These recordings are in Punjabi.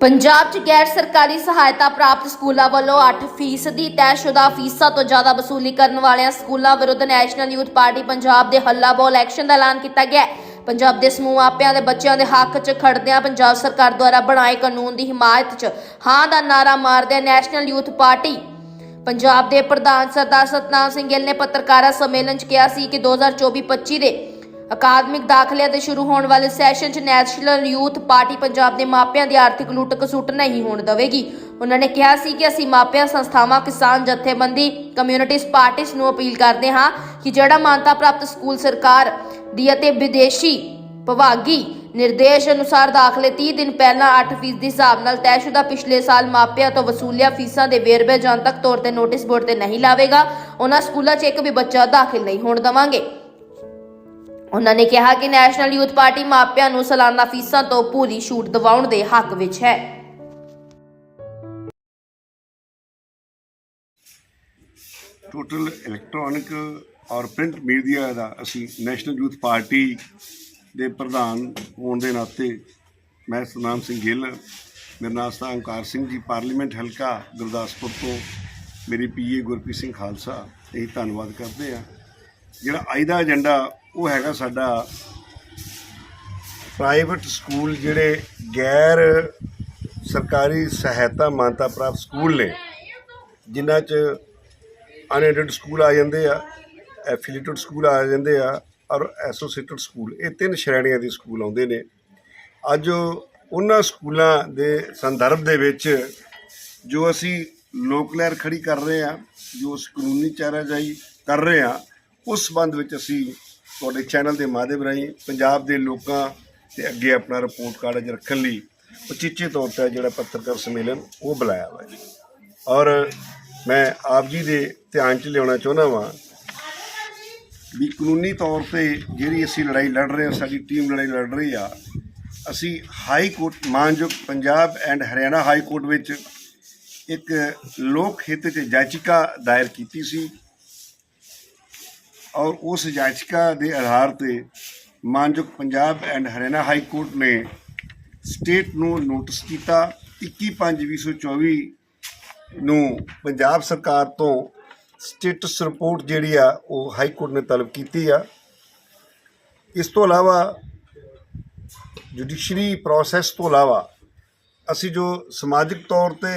ਪੰਜਾਬ 'ਚ ਗੈਰ ਸਰਕਾਰੀ ਸਹਾਇਤਾ ਪ੍ਰਾਪਤ ਸਕੂਲਾਂ ਵੱਲੋਂ 8% ਦੀ ਤੈਅਸ਼ੁਦਾ ਫੀਸਾਂ ਤੋਂ ਜ਼ਿਆਦਾ ਵਸੂਲੀ ਕਰਨ ਵਾਲਿਆਂ ਸਕੂਲਾਂ ਵਿਰੁੱਧ ਨੈਸ਼ਨਲ ਯੂਥ ਪਾਰਟੀ ਪੰਜਾਬ ਦੇ ਹੱਲਾ ਬੋਲ ਐਕਸ਼ਨ ਦਾ ਐਲਾਨ ਕੀਤਾ ਗਿਆ ਹੈ। ਪੰਜਾਬ ਦੇ ਸਮੂਹ ਮਾਪਿਆਂ ਦੇ ਬੱਚਿਆਂ ਦੇ ਹੱਕ 'ਚ ਖੜਦਿਆਂ ਪੰਜਾਬ ਸਰਕਾਰ ਦੁਆਰਾ ਬਣਾਏ ਕਾਨੂੰਨ ਦੀ ਹਿਮਾਇਤ 'ਚ ਹਾਂ ਦਾ ਨਾਰਾ ਮਾਰਦਿਆਂ ਨੈਸ਼ਨਲ ਯੂਥ ਪਾਰਟੀ। ਪੰਜਾਬ ਦੇ ਪ੍ਰਧਾਨ ਸਰਦਾਰ ਸਤਨਾਮ ਸਿੰਘ ਗਿੱਲ ਨੇ ਪੱਤਰਕਾਰਾਂ ਸੰਮੇਲਨ 'ਚ ਕਿਹਾ ਸੀ ਕਿ 2024-25 ਦੇ ਅਕਾਦਮਿਕ ਦਾਖਲਿਆਂ ਦੇ ਸ਼ੁਰੂ ਹੋਣ ਵਾਲੇ ਸੈਸ਼ਨ 'ਚ ਨੈਸ਼ਨਲ ਯੂਥ ਪਾਰਟੀ ਪੰਜਾਬ ਦੇ ਮਾਪਿਆਂ ਦੀ ਆਰਥਿਕ ਲੁੱਟ ਕਸੁੱਟ ਨਹੀਂ ਹੋਣ ਦੇਵੇਗੀ। ਉਹਨਾਂ ਨੇ ਕਿਹਾ ਸੀ ਕਿ ਅਸੀਂ ਮਾਪਿਆਂ, ਸੰਸਥਾਵਾਂ, ਕਿਸਾਨ ਜਥੇਬੰਦੀ, ਕਮਿਊਨਿਟੀਜ਼ ਪਾਰਟੀਆਂ ਨੂੰ ਅਪੀਲ ਕਰਦੇ ਹਾਂ ਕਿ ਜਿਹੜਾ ਮਾਨਤਾ ਪ੍ਰਾਪਤ ਸਕੂਲ ਸਰਕਾਰ ਦੀ ਅਤੇ ਵਿਦੇਸ਼ੀ ਵਿਭਾਗੀ ਨਿਰਦੇਸ਼ ਅਨੁਸਾਰ ਦਾਖਲੇ 30 ਦਿਨ ਪਹਿਲਾਂ 8% ਦੇ ਹਿਸਾਬ ਨਾਲ ਤੈਅਸ਼ੁਦਾ ਪਿਛਲੇ ਸਾਲ ਮਾਪਿਆਂ ਤੋਂ ਵਸੂਲਿਆ ਫੀਸਾਂ ਦੇ ਵੇਰਵੇ ਜਨਤਕ ਤੌਰ ਤੇ ਨੋਟਿਸ ਬੋਰਡ ਤੇ ਨਹੀਂ ਲਾਵੇਗਾ। ਉਹਨਾਂ ਸਕੂਲਾਂ 'ਚ ਇੱਕ ਵੀ ਬੱਚਾ ਦਾਖਲ ਨਹੀਂ ਹੋਣ ਦੇਵਾਂਗੇ। ਉਹਨਾਂ ਨੇ ਕਿਹਾ ਕਿ ਨੈਸ਼ਨਲ ਯੂਥ ਪਾਰਟੀ ਮਾਪਿਆਂ ਨੂੰ ਸਾਲਾਨਾ ਫੀਸਾਂ ਤੋਂ ਪੂਰੀ ਛੂਟ ਦਿਵਾਉਣ ਦੇ ਹੱਕ ਵਿੱਚ ਹੈ। ਟੋਟਲ ਇਲੈਕਟ੍ਰੋਨਿਕ ਔਰ ਪ੍ਰਿੰਟ ਮੀਡੀਆ ਦਾ ਅਸੀਂ ਨੈਸ਼ਨਲ ਯੂਥ ਪਾਰਟੀ ਦੇ ਪ੍ਰਧਾਨ ਹੋਣ ਦੇ ਨਾਤੇ ਮੈਂ ਸੁਨਾਮ ਸਿੰਘ ਗਿੱਲ, ਮੇਰਾ ਨਾਮ ਸਤਾ ਓਂਕਾਰ ਸਿੰਘ ਜੀ, ਪਾਰਲੀਮੈਂਟ ਹਲਕਾ ਗੁਰਦਾਸਪੁਰ ਤੋਂ, ਮੇਰੀ ਪੀਏ ਗੁਰਪ੍ਰੀਤ ਸਿੰਘ ਖਾਲਸਾ ਇਹ ਧੰਨਵਾਦ ਕਰਦੇ ਆ ਜਿਹੜਾ ਅੱਜ ਦਾ ਏਜੰਡਾ ਉਹ ਹੈਗਾ ਸਾਡਾ ਪ੍ਰਾਈਵੇਟ ਸਕੂਲ ਜਿਹੜੇ ਗੈਰ ਸਰਕਾਰੀ ਸਹਾਇਤਾ ਮਾਨਤਾ ਪ੍ਰਾਪਤ ਸਕੂਲ ਨੇ, ਜਿਨ੍ਹਾਂ 'ਚ ਅਨਐਡਡ ਸਕੂਲ ਆ ਜਾਂਦੇ ਆ ਐਫੀਲੀਏਟਡ ਸਕੂਲ ਆ ਜਾਂਦੇ ਆ, ਔਰ ਐਸੋਸੀਏਟਡ ਸਕੂਲ ਇਹ ਤਿੰਨ ਸ਼੍ਰੇਣੀਆਂ ਦੇ ਸਕੂਲ ਆਉਂਦੇ ਨੇ। ਅੱਜ ਉਹਨਾਂ ਸਕੂਲਾਂ ਦੇ ਸੰਦਰਭ ਦੇ ਵਿੱਚ ਜੋ ਅਸੀਂ ਲੋਕ ਲਹਿਰ ਖੜੀ ਕਰ ਰਹੇ ਆ, ਜੋ ਅਸੀਂ ਕਾਨੂੰਨੀ ਚਾਰਾਜਾਈ ਕਰ ਰਹੇ ਆ ਉਸ ਸੰਬੰਧ ਵਿੱਚ ਅਸੀਂ ਤੁਹਾਡੇ ਚੈਨਲ ਦੇ ਮਾਧਿਅਮ ਰਾਹੀਂ ਪੰਜਾਬ ਦੇ ਲੋਕਾਂ ਦੇ ਅੱਗੇ ਆਪਣਾ ਰਿਪੋਰਟ ਕਾਰਡ ਅੱਜ ਰੱਖਣ ਲਈ ਉਚੇਚੇ ਤੌਰ ਤੇ ਜਿਹੜਾ ਪੱਤਰਕਾਰ ਸੰਮੇਲਨ ਉਹ ਬੁਲਾਇਆ ਵਾ ਜੀ। ਔਰ ਮੈਂ ਆਪ ਜੀ ਦੇ ਧਿਆਨ 'ਚ ਲਿਆਉਣਾ ਚਾਹੁੰਦਾ ਵਾਂ ਵੀ ਕਾਨੂੰਨੀ ਤੌਰ ਤੇ ਜਿਹੜੀ ਅਸੀਂ ਲੜਾਈ ਲੜ ਰਹੇ ਹਾਂ, ਸਾਡੀ ਟੀਮ ਲੜਾਈ ਲੜ ਰਹੀ ਆ, ਅਸੀਂ ਹਾਈ ਕੋਰਟ ਮਾਨਯੋਗ Punjab and Haryana high court ਵਿੱਚ ਇੱਕ ਲੋਕ ਹਿੱਤ 'ਚ ਯਾਚਿਕਾ ਦਾਇਰ ਕੀਤੀ ਸੀ। ਔਰ ਉਸ ਯਾਚਿਕਾ ਦੇ ਆਧਾਰ ਤੇ ਮਾਨਯੋਗ Punjab and Haryana high court ਨੇ ਸਟੇਟ ਨੂੰ ਨੋਟਿਸ ਕੀਤਾ। 21/5/2024 ਨੂੰ ਪੰਜਾਬ ਸਰਕਾਰ ਤੋਂ ਸਟੇਟਸ ਰਿਪੋਰਟ ਜਿਹੜੀ ਆ, ਉਹ ਹਾਈ ਕੋਰਟ ਨੇ ਤਲਬ ਕੀਤੀ ਆ। ਇਸ ਤੋਂ ਇਲਾਵਾ ਜੁਡੀਸ਼ਰੀ ਪ੍ਰੋਸੈਸ ਤੋਂ ਇਲਾਵਾ ਅਸੀਂ ਜੋ ਸਮਾਜਿਕ ਤੌਰ ਤੇ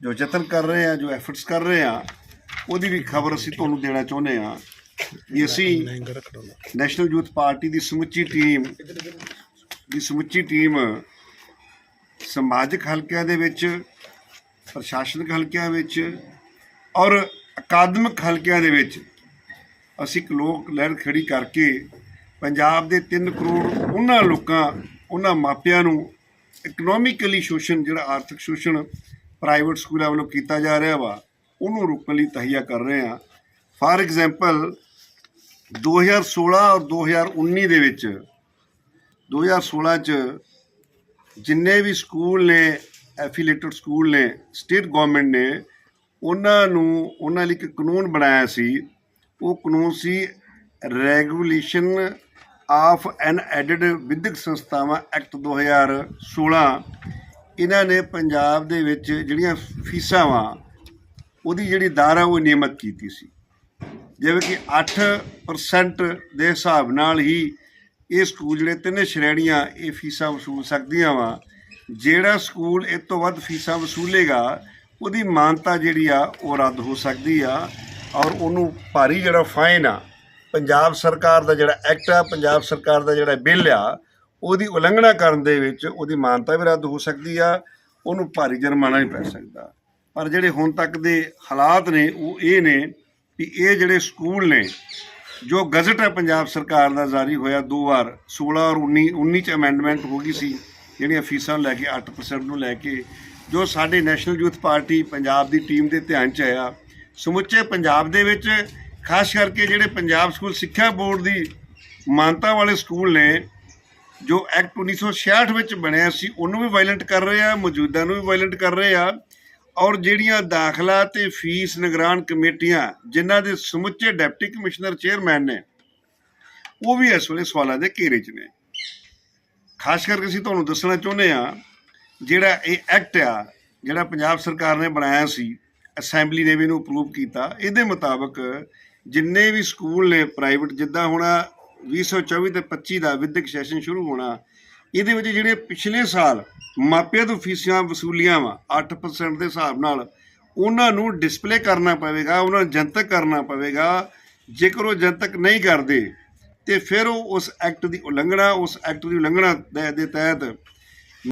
ਜੋ ਯਤਨ ਕਰ ਰਹੇ ਆ, ਜੋ ਐਫਰਟਸ ਕਰ ਰਹੇ ਆ, ਉਹਦੀ ਵੀ ਖਬਰ ਅਸੀਂ ਤੁਹਾਨੂੰ ਦੇਣਾ ਚਾਹੁੰਦੇ ਆ। ਕਿ ਅਸੀਂ ਨੈਸ਼ਨਲ ਯੂਥ ਪਾਰਟੀ ਦੀ ਸਮੁੱਚੀ ਟੀਮ ਦੀ ਸਮੁੱਚੀ ਟੀਮ ਸਮਾਜਿਕ ਹਲਕਿਆਂ ਦੇ ਵਿੱਚ ਪ੍ਰਸ਼ਾਸਨਿਕ ਹਲਕਿਆਂ ਵਿੱਚ ਔਰ ਅਕਾਦਮਿਕ ਹਲਕਿਆਂ ਦੇ ਵਿੱਚ ਅਸੀਂ ਇੱਕ ਲੋਕ ਲਹਿਰ ਖੜੀ ਕਰਕੇ ਪੰਜਾਬ ਦੇ 3 ਕਰੋੜ ਉਹਨਾਂ ਲੋਕਾਂ ਉਹਨਾਂ ਮਾਪਿਆਂ ਨੂੰ ਇਕਨੋਮਿਕਲੀ ਸ਼ੋਸ਼ਣ ਜਿਹੜਾ ਆਰਥਿਕ ਸ਼ੋਸ਼ਣ ਪ੍ਰਾਈਵੇਟ ਸਕੂਲਾਂ ਵੱਲੋਂ ਕੀਤਾ ਜਾ ਰਿਹਾ ਵਾ ਉਹਨੂੰ ਰੋਕਣ ਲਈ ਤਹੀਆ ਕਰ ਰਹੇ ਆ ਫਾਰ ਐਗਜ਼ਾਮਪਲ 2016 ਔਰ 2019 ਦੇ ਵਿੱਚ 2016 ਚ ਜਿੰਨੇ ਵੀ ਸਕੂਲ ਨੇ ਐਫੀਲੇਟਡ ਸਕੂਲ ਨੇ, ਸਟੇਟ ਗਵਰਨਮੈਂਟ ਨੇ, ਉਹਨਾਂ ਨੂੰ, ਉਹਨਾਂ ਲਈ ਇੱਕ ਕਾਨੂੰਨ ਬਣਾਇਆ ਸੀ। ਉਹ ਕਾਨੂੰਨ ਸੀ ਰੈਗੂਲੇਸ਼ਨ ਆਫ ਐਨ ਐਡਡ ਵਿਦਿਅਕ ਸੰਸਥਾਵਾਂ ਐਕਟ 2016 ਇਹਨਾਂ ਨੇ ਪੰਜਾਬ ਦੇ ਵਿੱਚ ਜਿਹੜੀਆਂ ਫੀਸਾਂ ਵਾ, ਉਹਦੀ ਜਿਹੜੀ ਦਰ ਆ, ਉਹ ਨਿਯਮਤ ਕੀਤੀ ਸੀ। ਜਿਵੇਂ ਕਿ 8% ਦੇ ਹਿਸਾਬ ਨਾਲ ਹੀ ਇਹ ਸਕੂਲ ਜਿਹੜੇ ਤਿੰਨੇ ਸ਼੍ਰੇਣੀਆਂ ਇਹ ਫੀਸਾਂ ਵਸੂਲ ਸਕਦੀਆਂ ਵਾ। ਜਿਹੜਾ ਸਕੂਲ ਇਹ ਤੋਂ ਵੱਧ ਫੀਸਾਂ ਵਸੂਲੇਗਾ, ਉਹਦੀ ਮਾਨਤਾ ਜਿਹੜੀ ਆ, ਉਹ ਰੱਦ ਹੋ ਸਕਦੀ ਆ ਔਰ ਉਹਨੂੰ ਭਾਰੀ ਜਿਹੜਾ ਫਾਈਨ ਆ, ਪੰਜਾਬ ਸਰਕਾਰ ਦਾ ਜਿਹੜਾ ਐਕਟ ਆ, ਪੰਜਾਬ ਸਰਕਾਰ ਦਾ ਜਿਹੜਾ ਬਿੱਲ ਆ, ਉਹਦੀ ਉਲੰਘਣਾ ਕਰਨ ਦੇ ਵਿੱਚ ਉਹਦੀ ਮਾਨਤਾ ਵੀ ਰੱਦ ਹੋ ਸਕਦੀ ਆ, ਉਹਨੂੰ ਭਾਰੀ ਜੁਰਮਾਨਾ ਵੀ ਪੈ ਸਕਦਾ। ਪਰ ਜਿਹੜੇ ਹੁਣ ਤੱਕ ਦੇ ਹਾਲਾਤ ਨੇ, ਉਹ ਇਹ ਨੇ ਵੀ ਇਹ ਜਿਹੜੇ ਸਕੂਲ ਨੇ, ਜੋ ਗਜ਼ਟ ਹੈ ਪੰਜਾਬ ਸਰਕਾਰ ਦਾ ਜਾਰੀ ਹੋਇਆ ਦੋ ਵਾਰ 16 ਔਰ 19 19 ਚ ਅਮੈਂਡਮੈਂਟ ਹੋ ਗਈ ਸੀ, ਜਿਹੜੀਆਂ ਫੀਸਾਂ ਨੂੰ ਲੈ ਕੇ 8% ਨੂੰ ਲੈ ਕੇ, ਜੋ ਸਾਡੇ ਨੈਸ਼ਨਲ ਯੂਥ ਪਾਰਟੀ ਪੰਜਾਬ ਦੀ ਟੀਮ ਦੇ ਧਿਆਨ ਚ ਆਇਆ। ਸਮੁੱਚੇ ਪੰਜਾਬ ਦੇ ਵਿੱਚ, ਖਾਸ ਕਰਕੇ ਜਿਹੜੇ ਪੰਜਾਬ ਸਕੂਲ ਸਿੱਖਿਆ ਬੋਰਡ ਦੀ ਮਾਨਤਾ ਵਾਲੇ ਸਕੂਲ ਨੇ, ਜੋ ਐਕਟ 1966 ਵਿੱਚ ਬਣਿਆ ਸੀ, ਉਹਨੂੰ ਵੀ ਵਾਇਲੈਂਟ ਕਰ ਰਹੇ ਆ, ਮੌਜੂਦਾ ਨੂੰ ਵੀ ਵਾਇਲੈਂਟ ਕਰ ਰਹੇ ਆ। ਔਰ ਜਿਹੜੀਆਂ ਦਾਖਲਾ ਤੇ ਫੀਸ ਨਿਗਰਾਨ ਕਮੇਟੀਆਂ, ਜਿਨ੍ਹਾਂ ਦੇ ਸਮੁੱਚੇ ਡਿਪਟੀ ਕਮਿਸ਼ਨਰ ਚੇਅਰਮੈਨ ਨੇ, ਉਹ ਵੀ ਇਸ ਵੇਲੇ ਸਵਾਲਾਂ ਦੇ ਘੇਰੇ 'ਚ ਨੇ। ਖਾਸ ਕਰਕੇ ਅਸੀਂ ਤੁਹਾਨੂੰ ਦੱਸਣਾ ਚਾਹੁੰਦੇ ਆ ਜਿਹੜਾ ਇਹ ਐਕਟ ਆ, ਜਿਹੜਾ ਪੰਜਾਬ ਸਰਕਾਰ ਨੇ ਬਣਾਇਆ ਸੀ, ਅਸੈਂਬਲੀ ਨੇ ਵੀ ਇਹਨੂੰ ਅਪਰੂਵ ਕੀਤਾ, ਇਹਦੇ ਮੁਤਾਬਕ ਜਿੰਨੇ ਵੀ ਸਕੂਲ ਨੇ ਪ੍ਰਾਈਵੇਟ ਜਿੱਦਾਂ ਹੁਣ 2024 ਤੇ 25 ਦਾ ਵਿਦਿਅਕ ਸੈਸ਼ਨ ਸ਼ੁਰੂ ਹੋਣਾ ਇਹਦੇ ਵਿੱਚ ਜਿਹੜੇ ਪਿਛਲੇ ਸਾਲ ਮਾਪਿਆਂ ਤੋਂ ਫੀਸਾਂ ਵਸੂਲੀਆਂ ਵਾ 8% ਦੇ ਹਿਸਾਬ ਨਾਲ, ਉਹਨਾਂ ਨੂੰ ਡਿਸਪਲੇ ਕਰਨਾ ਪਵੇਗਾ, ਉਹਨਾਂ ਨੂੰ ਜਨਤਕ ਕਰਨਾ ਪਵੇਗਾ। ਜੇਕਰ ਉਹ ਜਨਤਕ ਨਹੀਂ ਕਰਦੇ, ਤੇ ਫਿਰ ਉਹ ਉਸ ਐਕਟ ਦੀ ਉਲੰਘਣਾ, ਉਸ ਐਕਟ ਦੀ ਉਲੰਘਣਾ ਦੇ ਦੇ ਤਹਿਤ